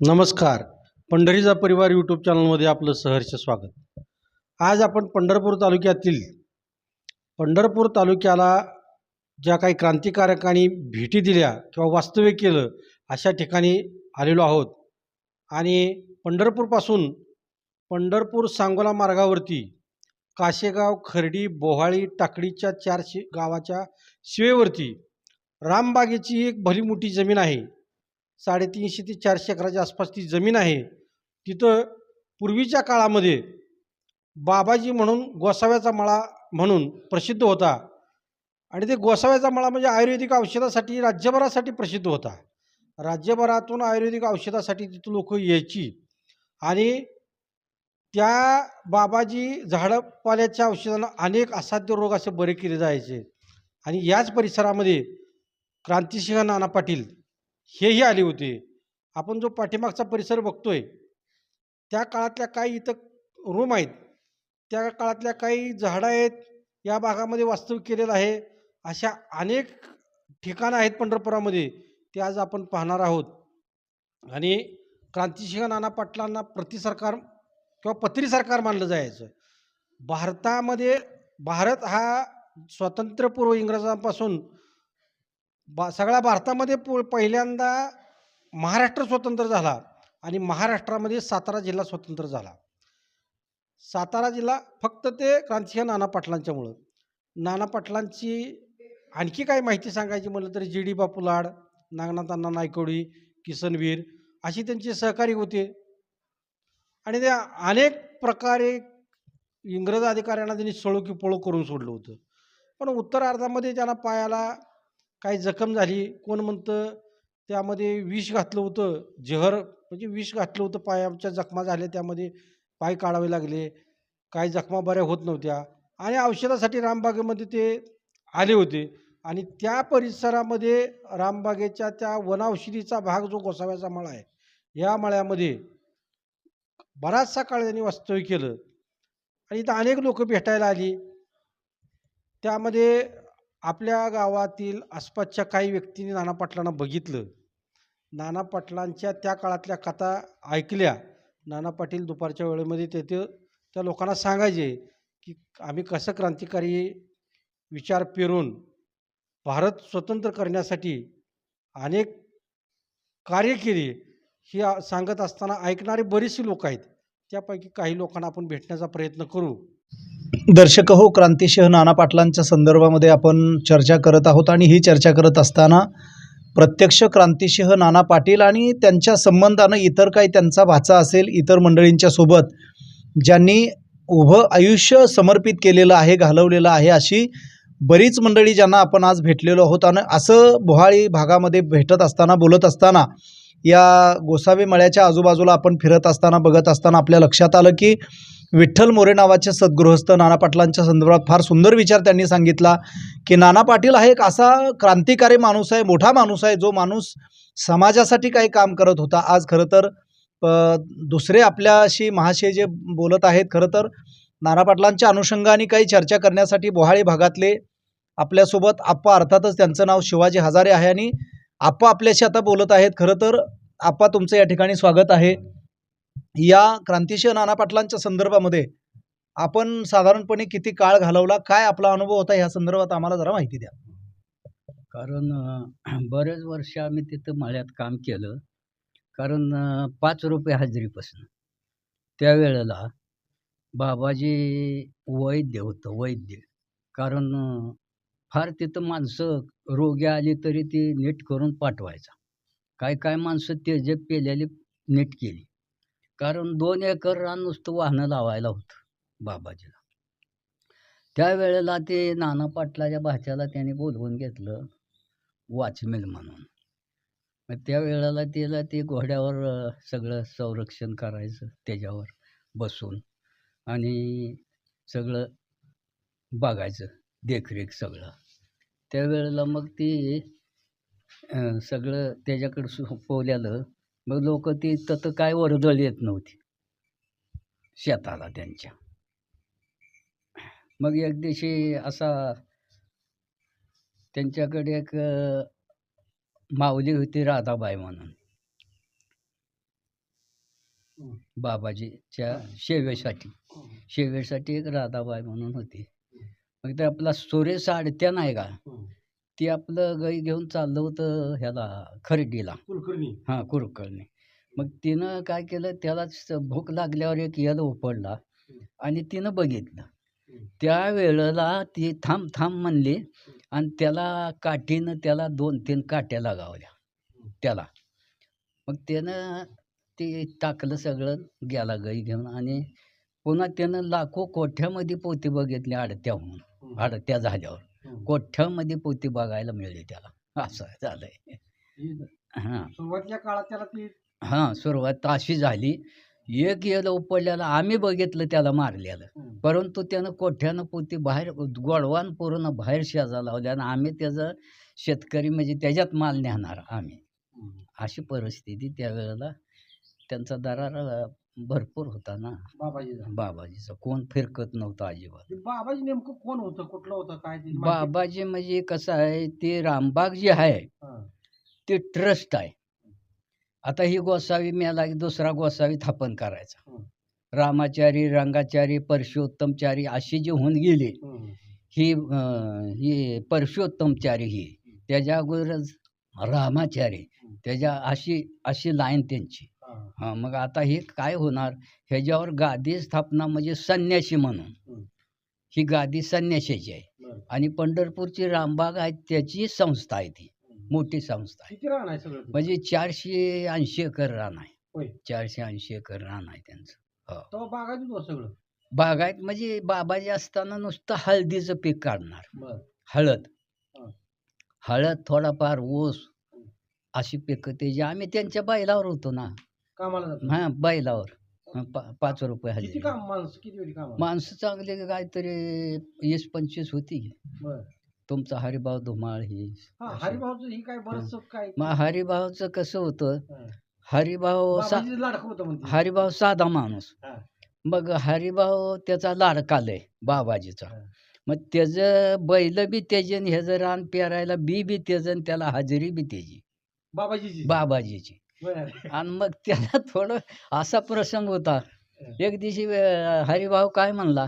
नमस्कार. पंढरीचा परिवार यूट्यूब चॅनलमध्ये आपलं सहर्ष स्वागत. आज आपण पंढरपूर तालुक्यातील पंढरपूर तालुक्याला ज्या काही क्रांतिकारकांनी भेटी दिल्या किंवा वास्तव्य केलं अशा ठिकाणी आलेलो आहोत. आणि पंढरपूरपासून पंढरपूर सांगोला मार्गावरती काशेगाव खर्डी बोहाळी टाकडीच्या चार शि गावाच्या शिवेवरती रामबागेची एक भली मोठी जमीन आहे. साडेतीनशे ते चारशे एकराच्या आसपास ती जमीन आहे. तिथं पूर्वीच्या काळामध्ये बाबाजी म्हणून गोसाव्याचा मळा म्हणून प्रसिद्ध होता. आणि ते गोसाव्याचा मळा म्हणजे आयुर्वेदिक औषधासाठी राज्यभरासाठी प्रसिद्ध होता. राज्यभरातून आयुर्वेदिक औषधासाठी तिथं लोक यायची. आणि त्या बाबाजी झाडपाल्याच्या औषधानं अनेक असाध्य रोग असे बरे केले जायचे. आणि याच परिसरामध्ये क्रांतिसिंह नाना पाटील हेही आले होते. आपण जो पाठीमागचा परिसर बघतोय त्या काळातल्या काही इथं रूम आहेत. त्या काळातल्या काही झाडं आहेत या भागामध्ये वास्तव्य केलेलं आहे. अशा अनेक ठिकाणं आहेत पंढरपुरामध्ये ते आज आपण पाहणार आहोत. आणि क्रांतिसिंह नाना पाटलांना प्रतिसरकार किंवा पत्री सरकार मानलं जायचं. भारतामध्ये भारत हा स्वातंत्र्यपूर्व इंग्रजांपासून बा सगळ्या भारतामध्ये पु पहिल्यांदा महाराष्ट्र स्वतंत्र झाला आणि महाराष्ट्रामध्ये सातारा जिल्हा स्वतंत्र झाला. सातारा जिल्हा फक्त ते क्रांतिसिंह नाना पाटलांच्यामुळं. नाना पाटलांची आणखी काही माहिती सांगायची म्हटलं तर जी डी बापू लाड नागनाथांना नायकोडी किसनवीर अशी त्यांचे सहकारी होते. आणि ते अनेक प्रकारे इंग्रज अधिकाऱ्यांना त्यांनी सळो की पळो करून सोडलं होतं. पण उत्तरार्धामध्ये त्यांना पायाला काय जखम झाली कोण म्हणतं त्यामध्ये विष घातलं होतं जहर म्हणजे विष घातलं होतं पायाच्या जखमा झाल्या त्यामध्ये पाय काढावे लागले. काही जखमा बऱ्या होत नव्हत्या. आणि औषधासाठी रामबागेमध्ये ते आले होते. आणि त्या परिसरामध्ये रामबागेच्या त्या वनौषधीचा भाग जो गोसाव्याचा मळा आहे या मळ्यामध्ये बराचसा काळ त्यांनी वास्तव्य केलं. आणि इथं अनेक लोक भेटायला आली. त्यामध्ये आपल्या गावातील आसपासच्या काही व्यक्तींनी नाना पाटलांना बघितलं. नाना पाटलांच्या त्या काळातल्या कथा ऐकल्या. नाना पाटील दुपारच्या वेळेमध्ये तेथे त्या लोकांना सांगायचे की आम्ही कसं क्रांतिकारी विचार पेरून भारत स्वतंत्र करण्यासाठी अनेक कार्य केली हे सांगत असताना ऐकणारे बरीचशी लोक आहेत. त्यापैकी काही लोकांना आपण भेटण्याचा प्रयत्न करू. दर्शक हो क्रांतिसिंह नाना पाटलांच्या संदर्भामध्ये आपण चर्चा करत आहोत आणि ही चर्चा करत असताना प्रत्यक्ष क्रांतिसिंह नाना पाटील आणि त्यांच्या संबंधानं इतर काही त्यांचा भाचा असेल इतर मंडळींच्या सोबत ज्यांनी उभं आयुष्य समर्पित केलेलं आहे घालवलेलं आहे अशी बरीच मंडळी ज्यांना आपण आज भेटलेलो आहोत आणि असं बोहाळी भागामध्ये भेटत असताना बोलत असताना या गोसावी मळ्याच्या आजूबाजूला आपण फिरत असताना बघत असताना आपल्या लक्षात आलं की विठ्ठल मोरे नावाचे सद्गृहस्थ नाना पाटलांच्या संदर्भात फार सुंदर विचार त्यांनी सांगितला की नाना पाटील हा एक असा क्रांतिकारी माणूस आहे मोठा माणूस आहे जो माणूस समाजासाठी काही काम करत होता. आज खरं तर दुसरे आपल्याशी महाशय जे बोलत आहेत खरं तर नाना पाटलांच्या अनुषंगाने काही चर्चा करण्यासाठी बोहाळी भागातले आपल्यासोबत आप्पा अर्थातच त्यांचं नाव शिवाजी हजारे आहे आणि आप्पा आपल्याशी आता बोलत आहेत. खरं तर आप्पा तुमचं या ठिकाणी स्वागत आहे. या क्रांतिसिंह नाना पाटलांच्या संदर्भामध्ये आपण साधारणपणे किती काळ घालवला काय आपला अनुभव होता ह्या संदर्भात आम्हाला जरा माहिती द्या. कारण बरेच वर्ष आम्ही तिथं मळ्यात काम केलं. कारण पाच रुपये हजेरीपासून. त्यावेळेला बाबाजी वैद्य होतं वैद्य. कारण फार तिथं माणसं रोगी आली तरी ती नीट करून पाठवायचा. काय काय माणसं ते जे पेल्याली नीट केली. कारण दोन एकर रान नुसतं वाहनं लावायला होतं बाबाजीला. त्यावेळेला ते नाना पाटलाच्या भाच्याला त्याने बोलवून घेतलं वॉचमेन म्हणून. मग त्या वेळेला त्याला ते घोड्यावर सगळं संरक्षण करायचं त्याच्यावर बसून आणि सगळं बघायचं देखरेख सगळं. त्यावेळेला मग ती सगळं त्याच्याकडं सोपवलेलं मग लोक ती ततं काय वर्दळ येत नव्हती. शेताला त्यांच्या. मग एक दिवशी असा त्यांच्याकडे एक माऊली होती राधाबाई म्हणून. बाबाजीच्या शेवेसाठी. शेवेसाठी एक राधाबाई म्हणून होती. मग ते आपला सुरेश आडत्या नाही का? ती आपलं गाई घेऊन चाललं होतं ह्याला खरेदीला. कुलकर्णी. हां कुरकळणे मग तिनं काय केलं त्यालाच भूक लागल्यावर एक यल उपडला आणि तिनं बघितलं. त्या वेळेला ती थांब थांब म्हणली आणि त्याला काठीनं त्याला दोन तीन काट्या लगावल्या त्याला. मग त्यानं ते टाकलं सगळं गेला गाई घेऊन आणि पुन्हा त्यानं लाखो कोठ्यामध्ये पोती बघितली आडत्याहून आडत्या झाल्यावर. कोठ्यामध्ये पोती बघायला मिळली त्याला. असं झालंय. हां सुरुवातीच्या काळात त्याला ती हां सुरुवात अशी झाली. एक येलं उपडल्याला आम्ही बघितलं त्याला मारलेलं परंतु त्यानं कोठ्यानं पोती बाहेर गोडवान पूर्ण बाहेर शेजा लावल्या आणि आम्ही त्याचं शेतकरी म्हणजे त्याच्यात माल नेणार आम्ही. अशी परिस्थिती त्यावेळेला त्यांचा दरार भरपूर होता ना. बाबाजीचा. बाबाजीचा. कोण फिरकत नव्हतं अजिबात. बाबाजी नेमकं कोण होतं? कुठलं होतं? काय ते माहिती- बाबाजी म्हणजे कसं आहे ते रामबाग जे आहे हां. ते ट्रस्ट आहे. आता ही गोसावी मेला की दुसरा गोसावी स्थापन करायचा. हं. रामाचारी रंगाचारी परशुत्तमचारी अशी जी होऊन गेली हं. ही अं, ही परशुत्तमचारी ही त्याच्या अगोदरच रामाचारी त्याच्या अशी अशी लाईन त्यांची. हां. हां मग आता हे काय होणार? ह्याच्यावर गादी स्थापना म्हणजे संन्यासी म्हणून. हं. ही गादी संन्याशाची आहे. आणि पंढरपूरची रामबाग आहे त्याची संस्था आहे ती. मोठी संस्था आहे. ते? म्हणजे चारशे ऐंशी एकर रान आहे. चारशे ऐंशी एकर रान आहे त्यांचं. तो होतं सगळं? बागायत म्हणजे बाबाजी असताना नुसतं हळदीचं पीक काढणार. हळद. हं. हळद थोडाफार ऊस अशी पिकं त्याची आम्ही त्यांच्या बैलावर होतो ना. कामाला जातो? हां बैलावर. हं, पा- पाच रुपये किती हजेरी काम माणसं किती होती कामाला? माणसं चांगले काहीतरी वीस पंचवीस होती. बर. तुमचा हरिभाव धुमाळ ही. हा अशी. हरिभाऊचं ही काय बरंच काय मग हरिभावचं कसं होतं? हां. हरिभाव सा बाबाजीचं लाडकं होतं म्हणते. हरिभाव साधा माणूस. हा. मग हरिभाव त्याचा लाडकालय बाबाजीचा. हा. मग त्याचं बैल बी त्याचे आणि ह्याचं रान पेरायला बी बी आणि त्याला हजेरी बी त्याची. बाबाजीची? बाबाजीची. बर. आणि मग त्याला थोडं असा प्रसंग होता. एक दिवशी अं, हरिभाऊ काय म्हणला?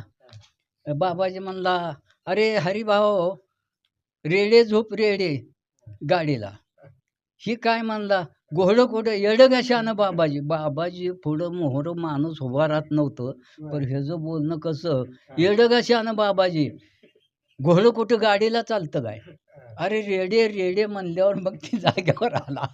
बाबाजी म्हणला अरे हरिभाऊ रेडे झोप रेडे गाडीला. ही काय म्हणला? घोडं कुठं येडं कशानं बाबाजी? बाबाजी पुढं मोहर माणूस उभा राहत नव्हतं पण ह्याचं बोलणं कसं? येडं कशानं बाबाजी? घोडं कुठं गाडीला चालतं काय? अरे रेडे रेडे म्हणल्यावर मग ती जाग्यावर आला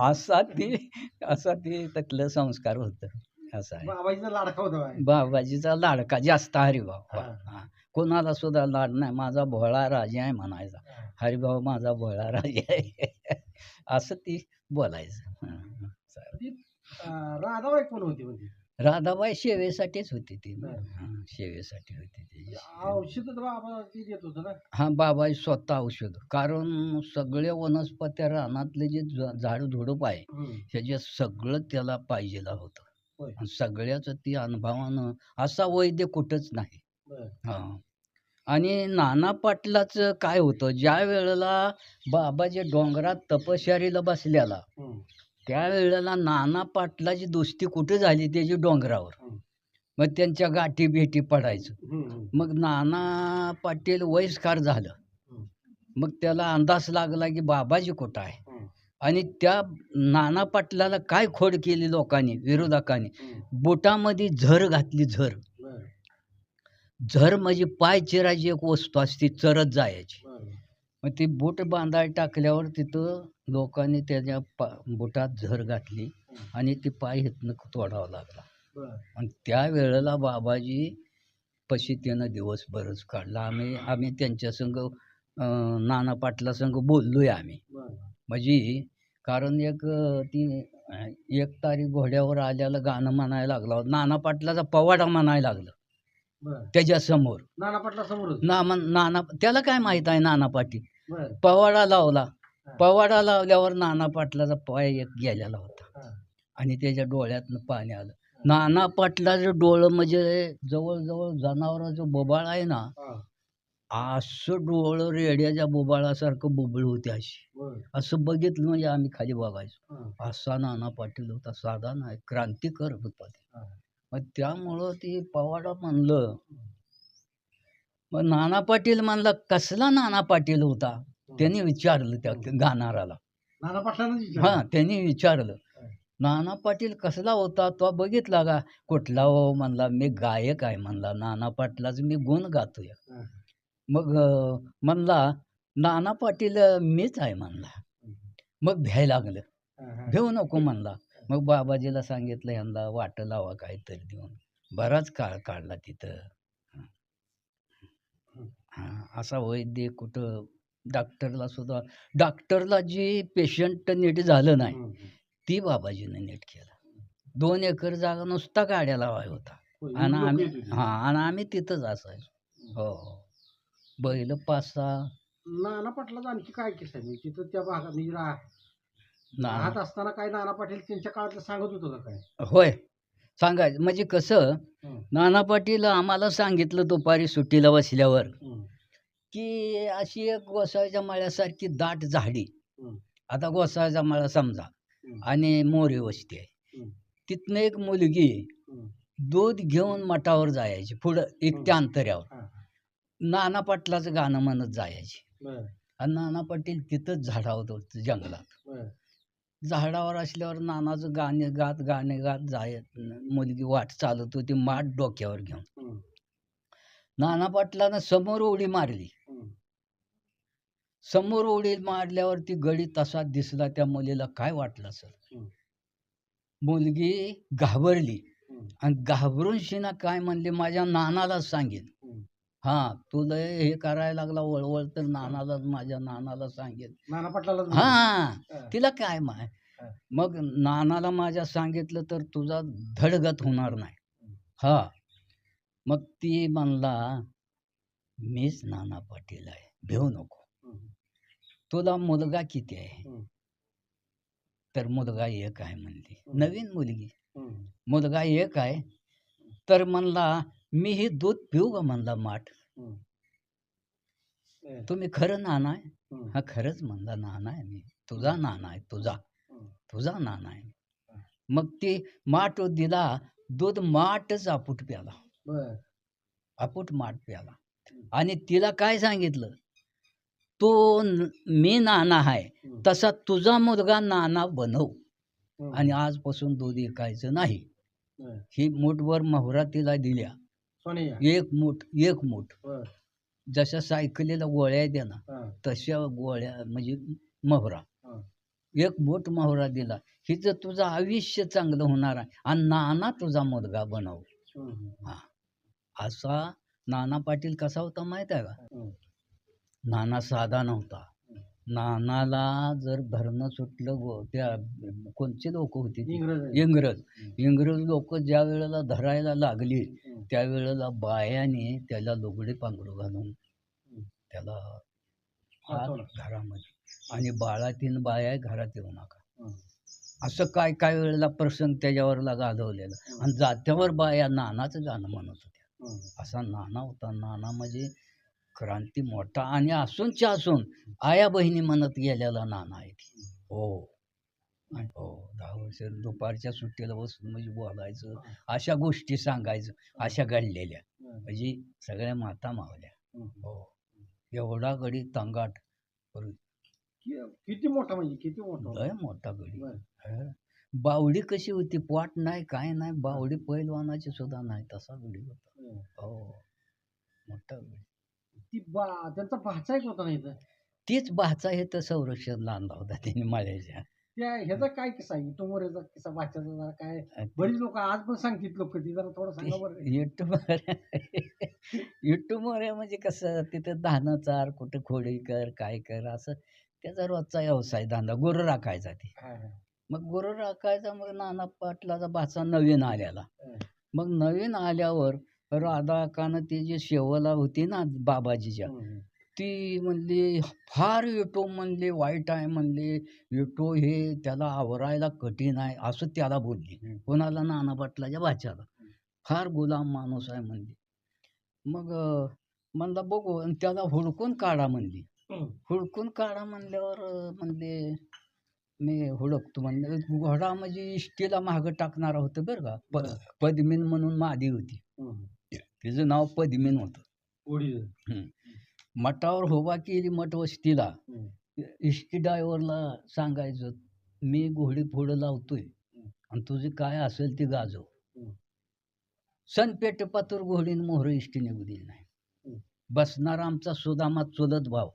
असा ती असा ते तकलं संस्कार होतं असं आहे बाबाजीचा लाडका होता बाय. बाबाजीचा लाडका जास्त हरिभाव हा. हा. कोणाला सुद्धा लाड नाही माझा भोळा राजा आहे म्हणायचा हा. हरिभाऊ माझा भोळा राजा आहे असं ती बोलायचं हं. चालेल. अं, राधाबाई कोण होती म्हणजे राधाबाई शेवेसाठीच होती ती. हं, शेवेसाठी होती ती औषध बाबा देत होतं ना हा बाबाई स्वतः औषध कारण सगळे वनस्पत्या रानातले जे झाड झुडूप आहे हम्म. ह्याच्यात सगळं त्याला पाहिजेला होतं होय. आणि सगळ्याच ती अनुभवानं असा वैद्य कुठंच नाही बर. हा आणि नाना पाटलाचं काय होतं ज्या वेळेला बाबाजी डोंगरात तपश्चर्येला बसल्याला हम्म. त्या वेळेला नाना पाटलाची दोस्ती कुठे झाली त्याची डोंगरावर. मग त्यांच्या गाठी भेटी पडायचं. मग नाना पाटील वयस्कार झालं. मग त्याला अंदाज लागला की बाबाजी कुठं आहे. आणि त्या नाना पाटलाला काय खोड केली लोकांनी विरोधकांनी. बोटामध्ये झर घातली झर. झर म्हणजे पाय चिरायची एक वस्तू असते चरत जायची. मग ती बोट बांधायला टाकल्यावर तिथं लोकांनी त्याच्या पा बोटात झर घातली आणि ती पाय इथनं तोडावा लागला. आणि त्या वेळेला बाबाजी पशी त्यानं दिवस बरंच काढला. आम्ही आम्ही त्यांच्या संग नाना पाटला संग बोललोय आम्ही. म्हणजे कारण एक ती एक तारीख घोड्यावर आल्याला गाणं म्हणायला लागला. नाना पाटलाचा पवाडा म्हणायला लागलं. त्याच्यासमोर. नाना पाटला समोरच नामा नाना त्याला काय माहीत आहे नाना पाटील? बर. पवाडा लावला. पवाडा लावल्यावर नाना पाटलाचा पाय एक गेलेला होता. आणि त्याच्या डोळ्यातनं पाणी आलं नाना पाटलाचं डोळं म्हणजे जवळजवळ जनावराचं बोबाळ आहे ना. असं डोळं रेड्याच्या बोबाळासारखं बुबळ होते अशी. असं बघितलं म्हणजे आम्ही खाली बघायचो. असा नाना पाटील होता साधा नाही क्रांतिकर होता ते. मग त्यामुळं ते पवाडा म्हणलं मग नाना पाटील म्हणला कसला नाना पाटील होता? त्यांनी विचारलं त्या गाणाराला नाना विचारलं. हां त्यांनी विचारलं. नाना पाटील कसला होता? तो बघितला का? कुठला हो? म्हणला मी गायक आहे. म्हणला नाना पाटलाचं मी गुण गातोय. मग म्हणला नाना पाटील मीच आहे. म्हणला. मग भ्यायला लागलं. घेऊ नको म्हणला. मग बाबाजीला सांगितलं यांना वाट लावा काहीतरी देऊन. बराच काळ काढला तिथं. असा वैद्य कुठं डॉक्टरला सुद्धा डॉक्टरला जी पेशंट नीट झालं नाही. ती बाबाजीने नीट केलं. दोन एकर जागा नुसता गाड्या लावाय होता. आणि आम्ही. हां आणि आम्ही तिथंच असायचो. हो हो. बैल पाच सहा नाना पाटलाचा आणखी काय आहे? म्हणजे तिथं त्या भागात म्हणजे राहत असताना काय नाना पाटील त्यांच्या काळातलं सांगत होतं का काय? होय. सांगायचं. म्हणजे कसं नाना पाटील आम्हाला सांगितलं दुपारी सुट्टीला बसल्यावर की अशी एक गोसाव्याच्या माळ्यासारखी दाट झाडी. आता गोसाव्याचा माळा समजा. आणि मोरी वस्ती आहे. तिथनं एक मुलगी. दूध घेऊन मठावर जायची पुढं इतक्या अंतऱ्यावर. हां, नाना पाटलाचं गाणं म्हणत जायची. आणि नाना पाटील तिथंच झाडावर होतं जंगलात. झाडावर असल्यावर नानाचं गाणे गात गाणे गात जाय मुलगी वाट चालत होती माठ डोक्यावर घेऊन. नाना पाटलानं समोर उडी मारली. समोर उडी मारल्यावर ती गडी तसा दिसला त्या मुलीला काय वाटलं सर. मुलगी घाबरली. आणि घाबरून शिना काय म्हणली? माझ्या नानालाच सांगेन. हं. तुला हे करायला लागला वळवळ तर नानालाच माझ्या नानाला सांगेन नाना पाटलाला हा. तिला काय माय. मग नानाला माझ्या सांगितलं तर तुझा धडगत होणार नाही. हं. मग ती म्हणला मीच नाना पाटील आहे. भेऊ नको. तुला मुलगा किती आहे? तर मुलगा एक आहे म्हणली. नवीन मुलगी. मुलगा एक आहे. तर म्हणला मी हे दूध पिऊ का म्हणला माठ? तुम्ही खरं नाना आहे हं. खरंच म्हणला नाना आहे मी. तुझा नाना आहे तुझा. तुझा नाना आहे मग ते माठ दिला दूध माठच आपूट प्याला. आपूट माठ प्याला. आणि तिला काय सांगितलं? तो मी नाना आहे. तसा तुझा मुलगा नाना बनव. आणि आजपासून दूध विकायचं नाही. ही मूठभर मोहरा तिला दिल्या. सोनिया एक मूठ एक मूठ. बरं, जशा सायकलीला गोळ्या द्या ना हां, तशा गोळ्या म्हणजे मोहरा. हां. एक बोट मोहरा दिला हिचं तुझं आयुष्य चांगलं होणार आहे आणि नाना तुझा मुलगा बनव. असा नाना पाटील कसा होता माहीत आहे का. नाना साधा नव्हता. नानाला जर धरणं सुटलं गो त्या कोणचे लोक होते ते? इंग्रज. इंग्रज. इंग्रज लोक ज्या वेळेला धरायला लागली. त्यावेळेला बायाने त्याला लुगडे पांघरू घालून. त्याला. घरामध्ये आणि बाळातीन बाया घरात येऊ नका हं. असं काय काय वेळेला प्रसंग त्याच्यावरला गाजवलेला. आणि जात्यावर बाया नानाचं गाणं म्हणत होत्या हं. असा नाना होता नाना म्हणजे क्रांती मोठा आणि असूनच्या असून आया बहिणी म्हणत गेलेला नाना आहे. हो हो दहा वर्ष दुपारच्या सुट्टीला बसून म्हणजे बोलायचं अशा गोष्टी सांगायचं अशा घडलेल्या. म्हणजे सगळ्या माता मावल्या हं. एवढा गडी तंगाट किती मोठा म्हणजे किती मोठा लय मोठा गडी. बावडी कशी होती पोट नाही काय नाही बावडी पैलवानाची सुद्धा नाही तसा गडी होता हं. हो मोठा गडी ती बा त्यांचा भाचा एक होता नाही तर तीच भाचा हे तर संरक्षण आणला होता त्यांनी माळ्याच्या त्या ह्याचा काय किस्सा आहे? टोमोरेचा किस्सा भाच्याचा जरा काय? बरीच लोक आज पण सांगतील लोक ती जरा थोडं सांगा बरं. युट्यूबर युट्यूबर म्हणजे कसं तिथं धानं चार कुठं खोडी कर काय कर असं त्याचा रोजचा व्यवसाय धंदा गुरु राखायचा ते. हा, हा. मग गुरु राखायचा मग नाना पाटलाचा भाचा नवीन आलेला. मग नवीन आल्यावर राधा कानं ती जी शेवला होती ना बाबाजीच्या. ती म्हणली फार युटो म्हणले वाईट आहे म्हणले युटो हे त्याला आवरायला कठीण आहे असं त्याला बोलली. कोणाला नाना पाटलाच्या भाच्याला फार गुलाम माणूस आहे म्हणली मग म्हणला बघू आणि त्याला हुडकून काढा म्हणली. हुडकून काढा म्हणल्यावर म्हणले मी हुडकतो म्हणले घोडा म्हणजे इष्टीला मागं टाकणारा होतं बरं का. पद्मिन म्हणून मादी होती. तिचं नाव पद्मिन होतं मठावर होबा केली मठ वस्तीला. इष्टी ड्रायव्हरला सांगायचं मी घोडी पुढं लावतोय आणि तुझे काय असेल ते गाजव. सनपेट पातूर घोडीन मोहर इष्टी निघू दिली नाही. बसणार आमचा सुदामा चुलत भाव.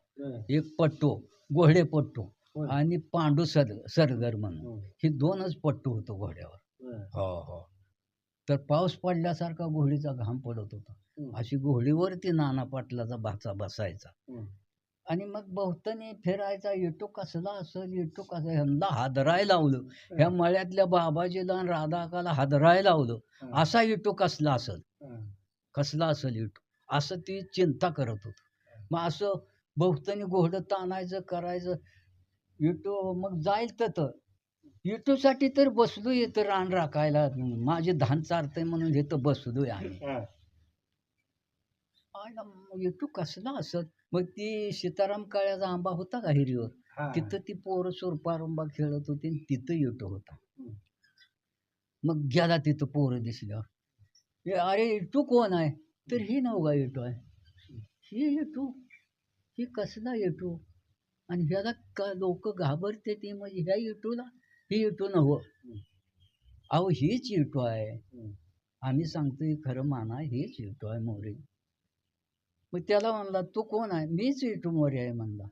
एक पट्टो घोडे पट्टो. आणि पांडू सर सरगर म्हणून हं. दोनच पट्टू होतो घोड्यावर. हो हो तर पाऊस पडल्यासारखा घोडीचा घाम पडत होता. अशी घोडीवरती नाना पाटलाचा भाचा बसायचा. आणि मग बहुतांनी फिरायचा येटो कसला असेल येटो कसं ह्यांना हादराय लावलं. ह्या मळ्यातल्या बाबाजीला आणि राधाकाला हादराय लावलं. असा येटो कसला असेल. कसला असेल येटो असं ती चिंता करत होत. मग असं बहुतांनी घोडं ताणायचं करायचं. येटो मग जाईल तर येटोसाठी तर बसलो येतं रान राखायला. माझे धान चारतंय म्हणून इथं बसलोय आम्ही. हं. आयला मग येटो कसला असत मग ती सीताराम काळ्याचा आंबा होता का हिरीवर? हं. तिथं ती पोरं सुरपारंबा खेळत होती आणि तिथं येटो होता. हं. मग गेला तिथं पोरं दिसल्यावर. "ए, अरे येटू कोण आहे? तर ही नव का येटो आहे. ही येटू ही कसला येटू आणि ह्याला का लोक घाबरते ते म्हणजे ह्या येटूला ही येटू नव्ह हं. अहो हीच येटू आहे. आम्ही सांगतोय खरं माना हेच येटो आहे मोरे मग त्याला म्हणला तू कोण आहे मीच येटू मोरे आहे म्हणला.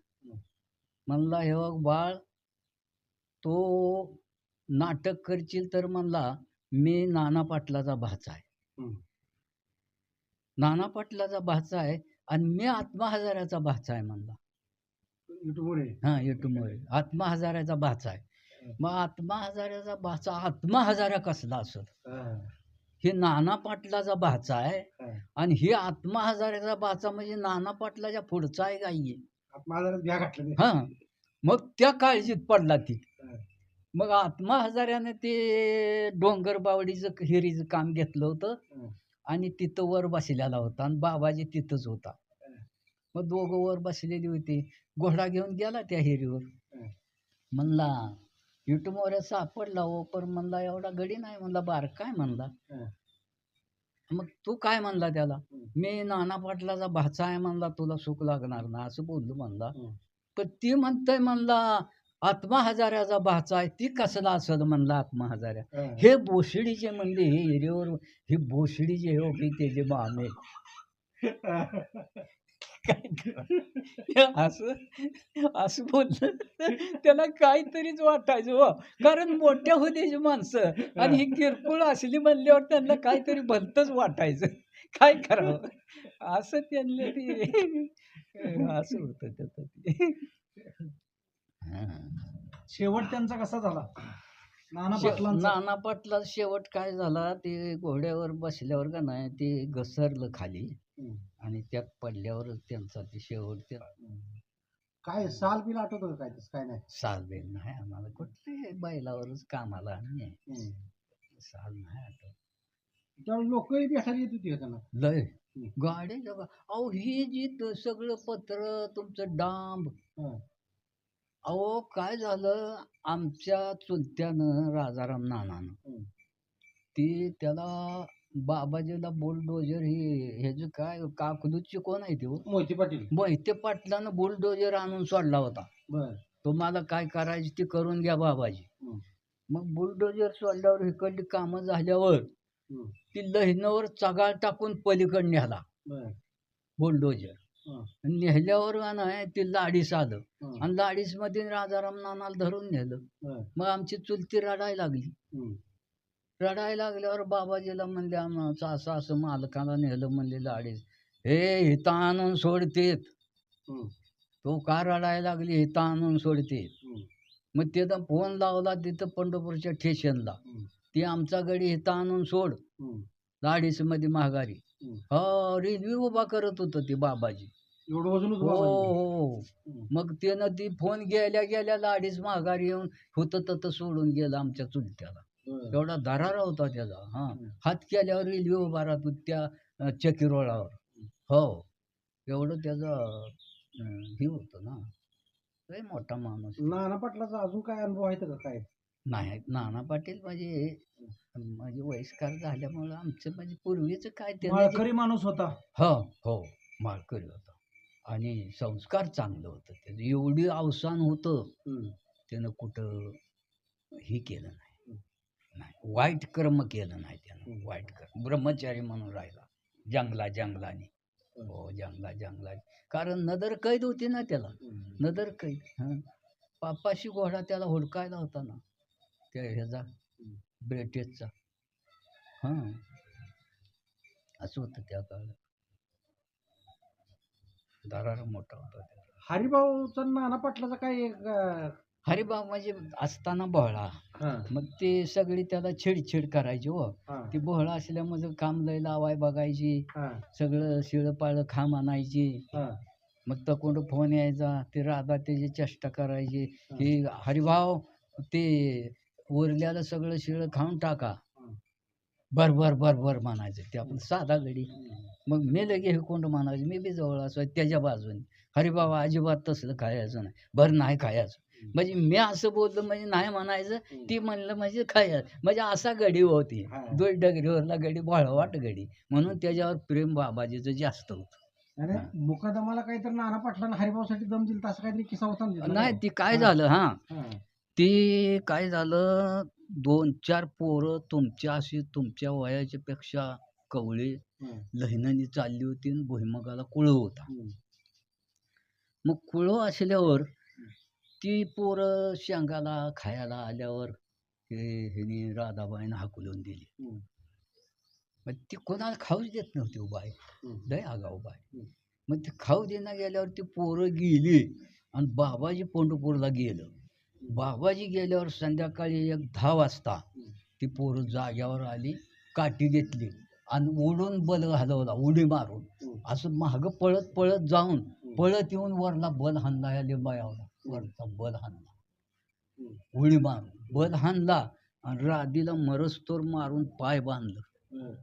म्हणला हे बघ बाळ तो नाटक करशील तर म्हणला मी नाना पाटलाचा भाचा आहे. नाना पाटलाचा भाचा आहे आणि मी आत्मा हजाराचा भाचा आहे म्हणला. हां युट्यूबमुळे आत्मा हजाराचा भाचा आहे मग आत्मा हजाराचा भाचा आत्मा हजारा कसला असत हं. हे नाना पाटलाचा भाचा आहे. आणि हे आत्मा हजाराचा भाचा म्हणजे नाना पाटलाच्या पुढचा आहे ते. हा मग त्या काळजीत पडला ती. मग आत्मा हजाऱ्याने ते डोंगर बावडीचं हिरीचं काम घेतलं होतं. आणि तिथं वर बसलेला होता आणि बाबाजी तिथंच होता. मग दोघं वर बसलेली होती घोडा घेऊन गेला त्या हिरीवर. म्हणला युट्यूबवर सापडला हो पण म्हणला एवढा गडी नाही म्हणला बार काय म्हणला हं. मग तू काय म्हणला त्याला हं. मी नाना पाटलाचा भाचा आहे म्हणला तुला सुख लागणार ना असं बोललो म्हणला हं. पण ती म्हणतंय म्हणला आत्मा हजाराचा भाचा आहे ती कसला असेल म्हणला आत्मा हजाऱ्या हं. हे बोसडीचे म्हणले हे एरियावर हे बोसडीचे हे होते त्याचे बामे काय असं असं बोललं त्याला काहीतरीच वाटायचं हो. कारण मोठ्या होत्याची माणसं आणि ही किरकोळ असली म्हणल्यावर त्यांना काहीतरी भलतंच वाटायचं. काय करावं? असं त्यांनी ते असं होतं त्याचं. शेवट त्यांचा कसा झाला? नाना पाटला शेवट काय झाला? ते घोड्यावर बसल्यावर का नाही ते घसरलं खाली. आणि त्यात पडल्यावर त्यांचा ते शेवट ते काय साल बिल आठवतं का काय तसं? काय नाही? साल बेल नाही आम्हाला कुठले बैलावरच कामाला आणि. साल नाही आठवत. त्यावेळी लोकही भेटायला येत होती त्यांना? लय. गाडी जगा अहो ही जी त- सगळं पत्र तुमचं डांब. हं. अहो काय झालं? आमच्या चुलत्यानं राजाराम नानानं. ती त्याला बाबाजीला बुलडोजर ही ह्याचं काय काकलूची कोण आहे ते हो? मोहिते पाटील मोहिते पाटलानं बुलडोजर आणून सोडला होता बर तुम्हाला काय करायची ती करून घ्या बाबाजी हं. मग बुलडोजर सोडल्यावर इकडली कामं झाल्यावर हं. ती लहिणीवर चगाळ टाकून पलीकडे न्याला बर बुलडोजर हं. नेल्यावर का नाही ते लाडीस आलं हं. आणि लाडीसमध्ये राजाराम नानाला धरून नेलं बर मग आमची चुलती रडायला लागली हं. रडायला लागल्यावर बाबाजीला म्हणले आमचं असं असं मालकाला नेलं म्हणले लाडीस हे इथं आणून सोडतेत. तो का रडायला लागली इथं आणून सोडते. मग तिथं फोन लावला तिथं पंढरपूरच्या स्टेशनला. ती आमचा गडी इथं आणून सोड. लाडीसमध्ये महागारी हं. रेल्वे उभा करत होतं ते बाबाजी हो होतं. हो हं. मग त्यानं ती फोन गेल्या गेल्या लाडीच माघारी येऊन होतं ततं सोडून गेलं आमच्या चुलत्याला. एवढा दरारा होता त्याचा हा. हात केल्यावर रेल्वे उभा राहतो त्या चकिरोळावर. हो. एवढं त्याचं हे होतं ना. लय मोठा माणूस नाना पाटलाचा अजून काय अनुभव आहे का काय? नाही नाना पाटील म्हणजे म्हणजे वयस्कार झाल्यामुळं आमचं म्हणजे पूर्वीचं काय ते माळकरी माणूस होता. हो हो. माळकरी होता. आणि संस्कार चांगलं होतं त्याचं. एवढी अवसान होतं. त्यानं कुठं हे केलं नाही. नाही. वाईट कर्म केलं नाही त्यानं. वाईट कर्म. ब्रह्मचारी म्हणून राहिला. जंगला जंगलाने. हो जंगला जंगलाने. कारण नदर कैद होती ना त्याला. नदर कैद. हं. पापाशी घोडा त्याला हुडकायला होता ना. त्या ह्याचा. ब्रिटिशचा. हां. असं होतं त्या काळात. दरारा मोठा होता हरिभाऊचा नाना पाटलाचा काय हरिबा म्हणजे असताना बहळा मग ते सगळी त्याला छेडछेड करायची हो. ती बहळा असल्यामुळे काम लय लावाय बघायची. सगळं शिळं पाळं खाम आणायची. मग तकोंड फोन यायचा. ते राधा त्याची चेष्टा करायची. ही. हरिभाव ते उरल्याला सगळं शिळं खाऊन टाका. बर बर बर बर म्हणायचं ते आपण साधा गडी. मग मी लगे हे कोंड म्हणायचं. मी बी जवळ असो त्याच्या बाजूने. हरिबाबा अजिबात तसलं खायचं नाही. बरं नाही खायचं. म्हणजे मी असं बोललो म्हणजे नाही म्हणायचं ती म्हणलं म्हणजे खायचं म्हणजे असा गडी होती. दोन डगरीवरला गडी वाट गडी. म्हणून त्याच्यावर प्रेम बाबाजीचं जास्त होतं. अरे मुकादमाला काहीतरी नाना पाटलानं हरिभाऊसाठी दम दिला असं काहीतरी किस्सा होता? नाही ती काय. झालं हां. ती काय झालं दोन चार पोरं तुमच्या अशी तुमच्या वयाच्या पेक्षा कवळे लहिनानी चालली होती आणि भुईमगाला कुळं होता. मग कुळं असल्यावर ती पोरं शेंगाला खायला आल्यावर ते ह्यानी राधाबाईनं हाकलून दिली. मग ती कोणाला खाऊच देत नव्हती हो बाई. हम्म. लय आगाऊ हम्म. मग ती खाऊ देणं गेल्यावर ती पोरं गेली आणि बाबाजी पंढरपूरला गेलं. बाबाजी गेल्यावर संध्याकाळी एक दहा वाजता. ती पोरं जाग्यावर आली काठी घेतली आणि उडून बल घालवला उडी मारून. असं मागं पळत पळत जाऊन पळत येऊन वरला बल हाणला या लिंबायावला वरचा बल हाणला. उडी मारून बल हाणला आणि राधीला मरस्तोर मारून पाय बांधलं.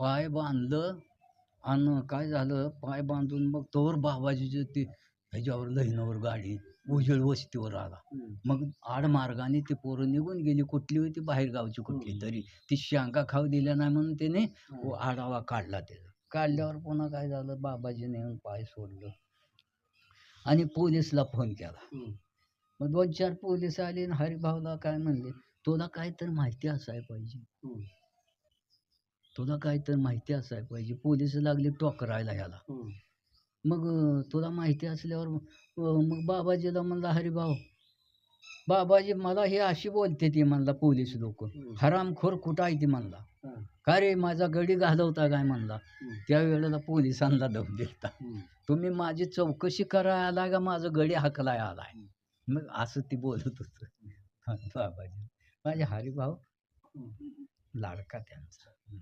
पाय बांधलं आणि काय झालं? पाय बांधून मग तोवर बाबाजीचे ते ह्याच्यावर लहिनावर गाडी उजेड वस्तीवर आला. मग आडमार्गाने ते पोरं निघून गेली. कुठली होती? बाहेर गावची कुठली तरी. ती शांगा खाऊ दिल्या नाही म्हणून त्याने व आढावा काढला त्याचा. काढल्यावर पुन्हा काय झालं? बाबाजीने पाय सोडलं. आणि पोलीसला फोन केला. मग दोन चार पोलीस आले आणि हरिभाऊला काय म्हणले तुला काय तर माहिती असाय पाहिजे. तुला काय तर माहिती असाय पाहिजे पोलीस लागले टोकरायला हम्म. मग तुला माहिती असल्यावर मग बाबाजीला म्हणला हरिभाऊ बाबाजी मला हे अशी बोलते ती म्हणला पोलीस लोक. हरामखोर कुठं आहे ती म्हणला. का रे माझा गडी घालवता काय म्हणला. त्यावेळेला पोलिसांना दम दिलता. हम्म. तुम्ही माझी चौकशी करायला आला का? माझं गडी हाकलाय आलाय. मग असं ती बोलत होत. बाबाजी. माझे हरिभाऊ. लाडका त्यांचा.